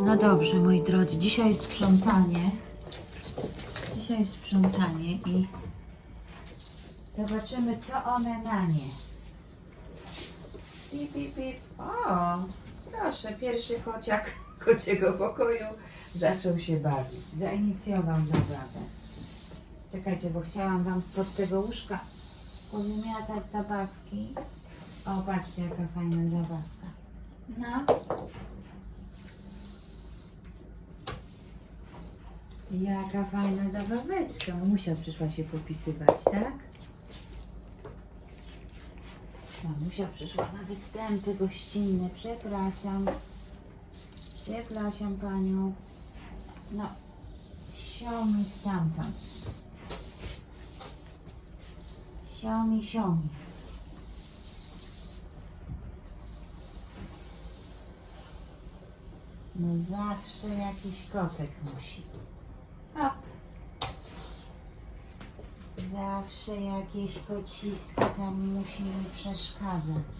No dobrze, moi drodzy, dzisiaj sprzątanie. Dzisiaj sprzątanie i zobaczymy, co one na nie. Pip, pip, pip. O, proszę, pierwszy kociak kociego pokoju zaczął się bawić. Zainicjował zabawę. Czekajcie, bo chciałam Wam spod tego łóżka powymiatać zabawki. O, patrzcie, jaka fajna zabawka. No. Jaka fajna zabaweczka. Mamusia przyszła się popisywać, tak? Mamusia przyszła na występy gościnne. Przepraszam. Przepraszam panią. No, siomi stamtąd. Siomi, siomi. No zawsze jakiś kotek musi. Hop. Zawsze jakieś kocisko tam musi mi przeszkadzać.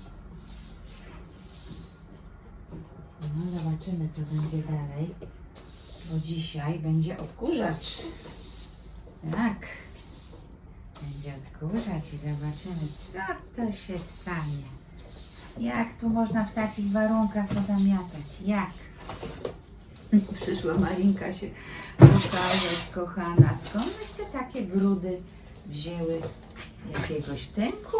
No zobaczymy co będzie dalej. Bo dzisiaj będzie odkurzacz. Tak. Będzie odkurzać i zobaczymy co to się stanie. Jak tu można w takich warunkach pozamiatać? Jak? Przyszła Malinka się pokazać, kochana. Skąd byście takie grudy wzięły? Jakiegoś tynku?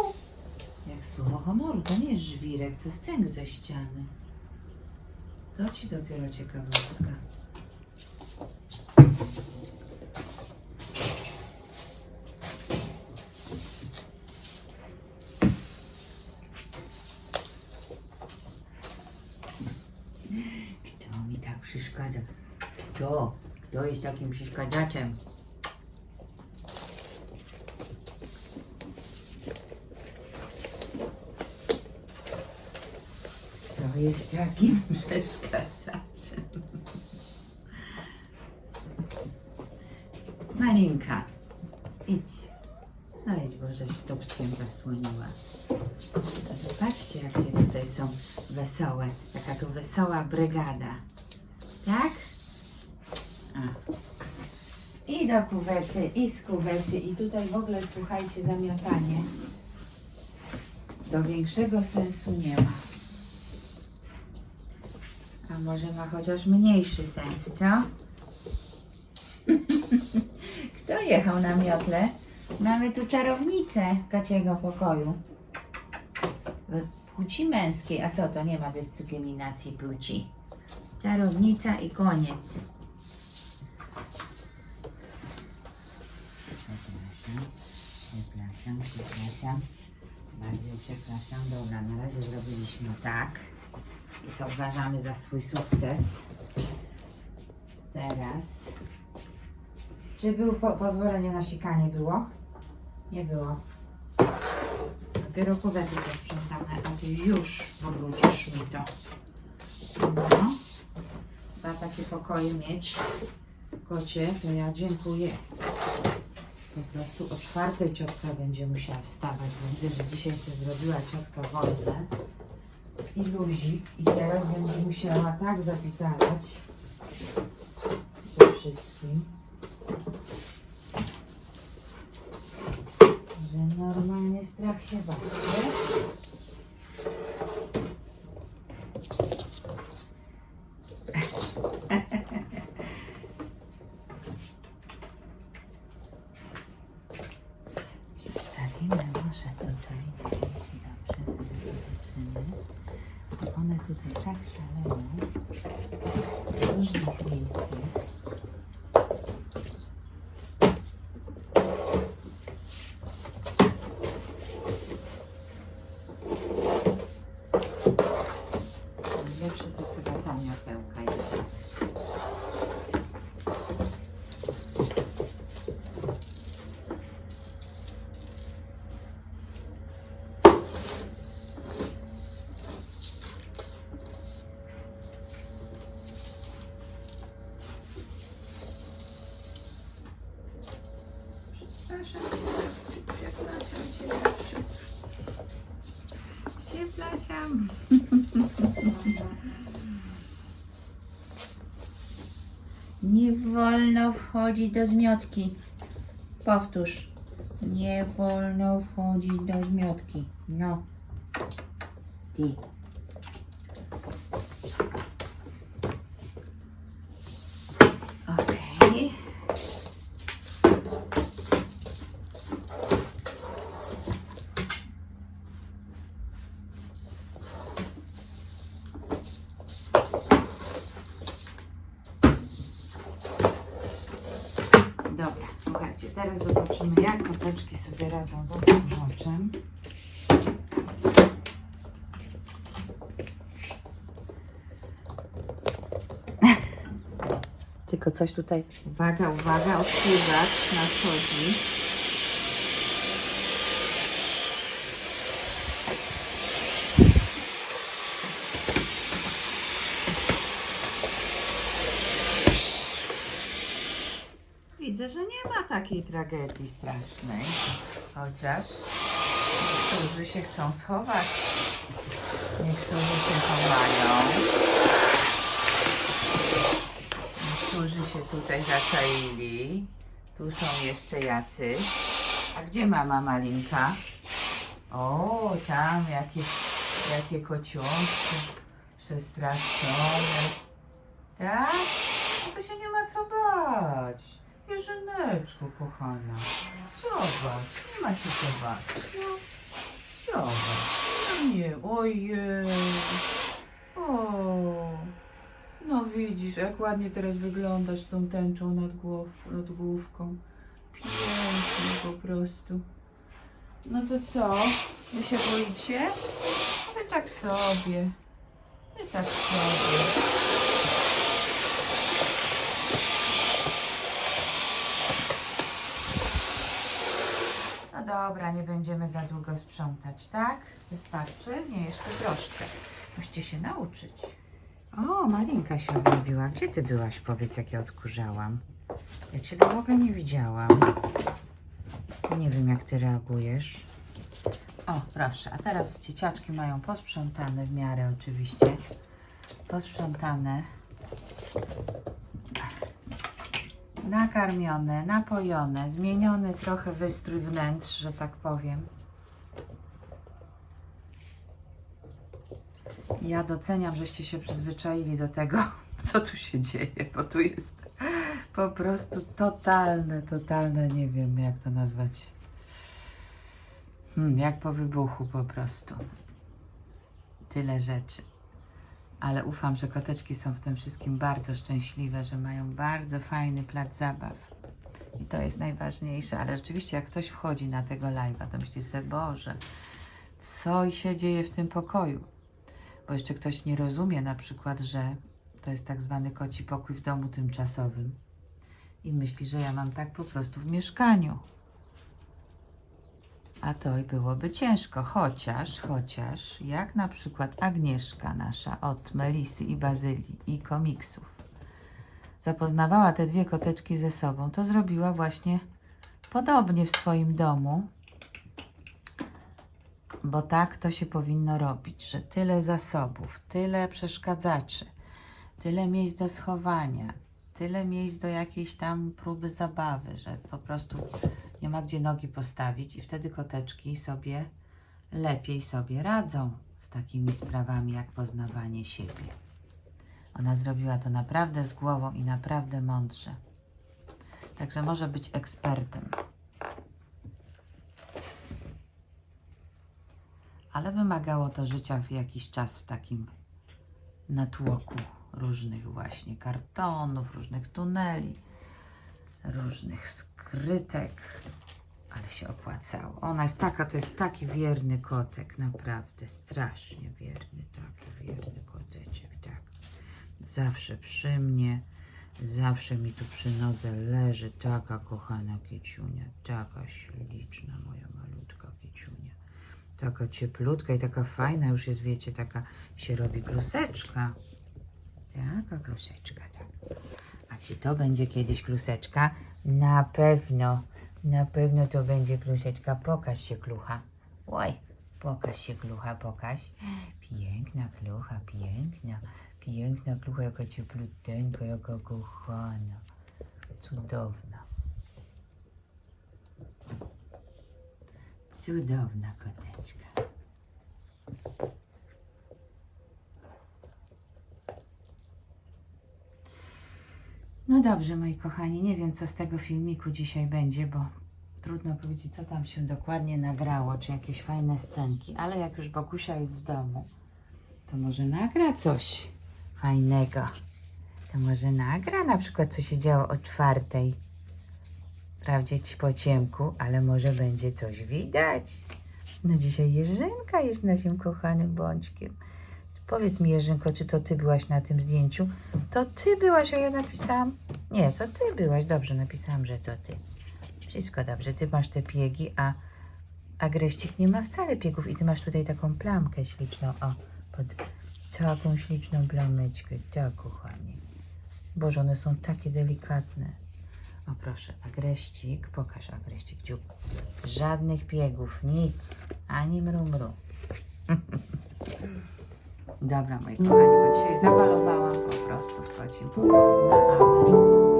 Jak słowo honoru, to nie jest żwirek, to jest tynk ze ściany. To ci dopiero ciekawostka. Kto mi tak przeszkadza? Kto? Kto jest takim przeszkadzaczem? Kto jest takim przeszkadzaczem? Malinka, idź. No idź, bo żeś tubskiem zasłoniła. Zobaczcie, jakie tutaj są wesołe. Taka tu wesoła brygada. Tak? I do kuwety, i z kuwety. I tutaj w ogóle, słuchajcie, zamiatanie. Do większego sensu nie ma. A może ma chociaż mniejszy sens, co? Kto jechał na miotle? Mamy tu czarownicę kociego pokoju. Płci męskiej. A co to? Nie ma dyskryminacji płci. Czarownica i koniec. Przepraszam, przepraszam, przepraszam. Bardzo przepraszam. Dobra, na razie zrobiliśmy tak. I to uważamy za swój sukces. Teraz. Czy był po pozwolenie na sikanie było? Nie było. Dopiero kuwety posprzątane, a ty już pobrudzisz mi to. No. Dwa takie pokoje mieć. Kocie, to ja dziękuję. Po prostu o czwartej ciotka będzie musiała wstawać. Widzę, że dzisiaj sobie zrobiła ciotka wolne. I luzik. I teraz będzie musiała tak zapitalać ze wszystkim. Że normalnie strach się bać. Tak szaleją w różnych miejscach. Lepsze to jest chyba ta miotełka jednak. Przepraszam cię, Babciu, przepraszam cię, Babciu. Przepraszam. tam. Nie wolno wchodzić do zmiotki. Powtórz. Nie wolno wchodzić do zmiotki. No. Ty. Okej. Dobra, słuchajcie, teraz zobaczymy jak koteczki sobie radzą z odkurzaczem. Tylko coś tutaj. Uwaga, uwaga, odkurzacz nadchodzi. Widzę, że nie ma takiej tragedii strasznej. Chociaż niektórzy się chcą schować. Niektórzy się chowają. Niektórzy się tutaj zaczaili. Tu są jeszcze jacyś. A gdzie mama Malinka? O, tam jakieś, jakie kociątki przestraszone. Tak? No to się nie ma co bać. Jerzyneczku, kochana. Zobacz, nie ma się co bać. No, zobacz. No nie, ojej. O. No widzisz, jak ładnie teraz wyglądasz z tą tęczą nad, głow, nad główką. Pięknie po prostu. No to co? Wy się boicie? Wy tak sobie. Wy tak sobie. Dobra, nie będziemy za długo sprzątać, tak? Wystarczy? Nie, jeszcze troszkę. Musicie się nauczyć. O, Malinka się odnowiła. Gdzie ty byłaś? Powiedz, jak ja odkurzałam. Ja ciebie w ogóle nie widziałam. Nie wiem, jak ty reagujesz. O, proszę. A teraz dzieciaczki mają posprzątane w miarę oczywiście. Posprzątane. Nakarmione, napojone, zmieniony trochę wystrój wnętrz, że tak powiem. Ja doceniam, żeście się przyzwyczaili do tego, co tu się dzieje, bo tu jest po prostu totalne, totalne, nie wiem jak to nazwać. Hmm, jak po wybuchu po prostu. Tyle rzeczy. Ale ufam, że koteczki są w tym wszystkim bardzo szczęśliwe, że mają bardzo fajny plac zabaw. I to jest najważniejsze. Ale rzeczywiście, jak ktoś wchodzi na tego live'a, to myśli sobie, Boże, co się dzieje w tym pokoju? Bo jeszcze ktoś nie rozumie na przykład, że to jest tak zwany koci pokój w domu tymczasowym i myśli, że ja mam tak po prostu w mieszkaniu. A to i byłoby ciężko, chociaż, chociaż, jak na przykład Agnieszka nasza od Melisy i Bazylii i komiksów. Zapoznawała te dwie koteczki ze sobą, to zrobiła właśnie podobnie w swoim domu, bo tak to się powinno robić, że tyle zasobów, tyle przeszkadzaczy, tyle miejsc do schowania, tyle miejsc do jakiejś tam próby zabawy, że po prostu nie ma gdzie nogi postawić i wtedy koteczki sobie lepiej sobie radzą z takimi sprawami jak poznawanie siebie. Ona zrobiła to naprawdę z głową i naprawdę mądrze. Także może być ekspertem. Ale wymagało to życia w jakiś czas w takim natłoku różnych właśnie kartonów, różnych tuneli, różnych skrytek, ale się opłacało. Ona jest taka, to jest taki wierny kotek, naprawdę strasznie wierny, taki wierny koteczek, tak. Zawsze przy mnie, zawsze mi tu przy nodze leży taka kochana kieciunia, taka śliczna moja. Taka cieplutka i taka fajna już jest, wiecie, taka się robi kluseczka. Taka kluseczka, tak. A czy to będzie kiedyś kluseczka? Na pewno. Na pewno to będzie kluseczka. Pokaż się, klucha. Oj, Pokaż się, klucha, pokaż. Piękna klucha, piękna. Piękna klucha, jaka ciepluteńka, jaka kochana. Cudowna. Cudowna koteczka. No dobrze, moi kochani, nie wiem, co z tego filmiku dzisiaj będzie, bo trudno powiedzieć, co tam się dokładnie nagrało, czy jakieś fajne scenki, ale jak już Bogusia jest w domu, to może nagra coś fajnego. To może nagra na przykład, co się działo o czwartej. Wprawdzie ci po ciemku, ale może będzie coś widać. No dzisiaj Jerzynka jest naszym kochanym bączkiem. Powiedz mi, Jerzynko, czy to ty byłaś na tym zdjęciu? To ty byłaś, a ja napisałam. Nie, to ty byłaś. Dobrze, napisałam, że to ty. Wszystko dobrze. Ty masz te piegi, a, a Greścik nie ma wcale piegów. I ty masz tutaj taką plamkę śliczną. O, pod taką śliczną plameczkę. Tak, kochanie. Boże, one są takie delikatne. O proszę, agreścik, pokaż agreścik, dziób. Żadnych piegów, nic, ani mru mru. Dobra, moi kochani, bo dzisiaj zabalowałam po prostu w kocim pokoju na amen.